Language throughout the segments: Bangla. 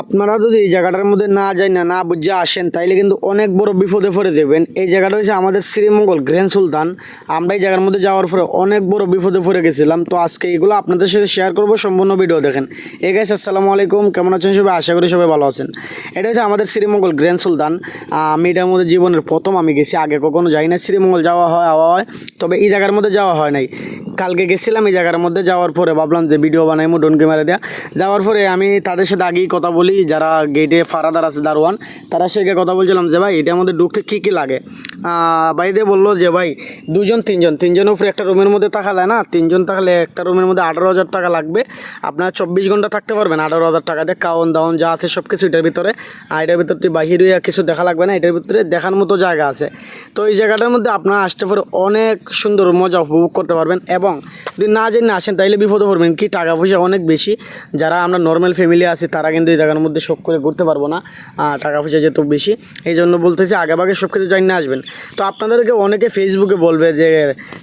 আপনারা যদি এই জায়গাটার মধ্যে না যাই না না বুঝে আসেন, তাইলে কিন্তু অনেক বড় বিপদে পড়ে দেবেন এই জায়গাটা হচ্ছে আমাদের শ্রীমঙ্গল গ্র্যান্ড সুলতান। আমরা এই জায়গার মধ্যে যাওয়ার পরে অনেক বড় বিপদে পড়ে গেছিলাম। তো আজকে এগুলো আপনাদের সাথে শেয়ার করব, সম্পূর্ণ ভিডিও দেখেন। এ গাইস আসসালামু আলাইকুম। কেমন আছেন সবাই? আশা করি সবাই ভালো আছেন। এটা হচ্ছে আমাদের শ্রীমঙ্গল গ্র্যান্ড সুলতান। আমি এটার মধ্যে জীবনের প্রথম আমি গেছি, আগে কখনো যাই না শ্রীমঙ্গল যাওয়া হয়, আওয়া হয়, তবে এই জায়গার মধ্যে যাওয়া হয় নাই। কালকে গেছিলাম এই জায়গার মধ্যে, যাওয়ার পরে ভাবলাম যে ভিডিও বানাইমো ডোন ক্যামেরা দেওয়া যাওয়ার পরে আমি তাদের সাথে আগেই কথা বলি, যারা গেটে ফারাদার আছে, দারোয়ান, তারা সেকে কথা বলছিলাম যে, ভাই এটা আমাদের ঢুকতে কী কী লাগে? ভাইদের বলল যে, ভাই, দুজন, তিনজন, তিনজনের উপরে একটা রুমের মধ্যে থাকা যায় না। তিনজন থাকলে একটা রুমের মধ্যে আঠারো হাজার টাকা লাগবে। আপনার চব্বিশ ঘণ্টা থাকতে পারবেন আঠারো হাজার টাকা দিয়ে। খাওয়ান দাওয়ান যা আছে সব কিছু এটার ভিতরে। আর এটার ভিতরে বাহির কিছু দেখা লাগবে না। এটার ভিতরে দেখার মতো জায়গা আছে। তো এই জায়গাটার মধ্যে আপনারা আসতে পারে অনেক সুন্দর মজা উপভোগ করতে পারবেন। এবং যদি না জেনে আসেন, তাইলে বিপদে পড়বেন কি? টাকা পয়সা অনেক বেশি। যারা আমরা নর্মাল ফ্যামিলি আছি, তারা কিন্তু এই জায়গার মধ্যে শখ করে ঘুরতে পারব না। টাকা পয়সা যেহেতু বেশি। এই জন্য বলতেছি, আগে ভাগে সব কিছু জানি না আসবেন। তো আপনাদেরকে অনেকে ফেসবুকে বলবে যে,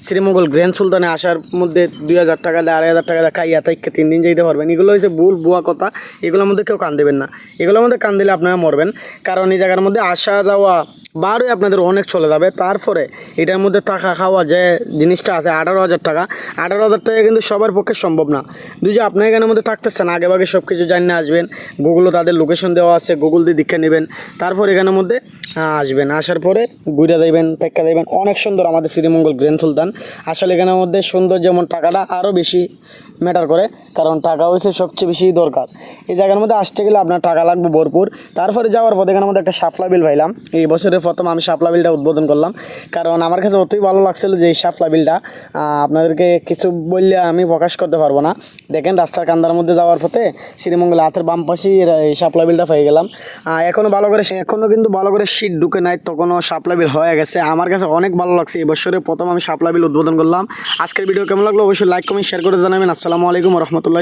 শ্রীমঙ্গল গ্র্যান্ড সুলতানে আসার মধ্যে দুই হাজার টাকা দেয়, আড়াই হাজার টাকা দেয়, খাইয়া তিন দিন যেতে পারবেন। এগুলো হচ্ছে ভুল বুয়া কথা। এগুলোর মধ্যে কেউ কান দেবেন না। এগুলোর মধ্যে কান দিলে আপনারা মরবেন। কারণ এই জায়গার মধ্যে আসা যাওয়া বারোই আপনাদের অনেক চলে যাবে। তারপরে এটার মধ্যে টাকা খাওয়া যে জিনিসটা আছে, আঠারো হাজার টাকা। আঠারো হাজার টাকা কিন্তু সবার পক্ষে সম্ভব না। দুই যে আপনি এখানের মধ্যে থাকতেছেন আগে ভাগে সব কিছু জানিয়ে আসবেন। গুগলও তাদের লোকেশন দেওয়া আছে গুগল দিয়ে দীক্ষা নেবেন। তারপর এখানের মধ্যে আসবেন। আসার পরে ঘুরে দেবেন পেক্কা দেবেন। অনেক সুন্দর আমাদের শ্রীমঙ্গল সুলতান আসলে এখানের মধ্যে সুন্দর যেমন টাকাটা আরও বেশি ম্যাটার করে, কারণ টাকা হচ্ছে সবচেয়ে বেশি দরকার। এই জায়গার মধ্যে আসতে গেলে আপনার টাকা লাগবে ভরপুর। তারপরে যাওয়ার পথে এখানের মধ্যে একটা শাপলা বিল পাইলাম। এই বছরের প্রথম আমি শাপলা বিলটা উদ্বোধন করলাম। কারণ আমার কাছে অতই ভালো লাগছিল যে এই শাপলা বিলটা। আপনাদেরকে কিছু বললে আমি প্রকাশ করতে পারব না। দেখেন, রাস্তার কান্দার মধ্যে যাওয়ার পথে শ্রীমঙ্গল হাতের বাম পাশেই এই শাপলা বিলটা পেয়ে গেলাম। এখনও ভালো করে এখনও কিন্তু ভালো করে শীত ঢুকে নাই, তখনও শাপলা বিল হয়ে গেছে। আমার কাছে অনেক ভালো লাগছে। এবছরে প্রথম আমি শাপলা বিল উদ্বোধন করলাম। আজকের ভিডিও কেমন লাগল? অবশ্যই লাইক কমেন্ট শেয়ার করে জানাবেন। আসসালামু আলাইকুম রহমতুল্লাহ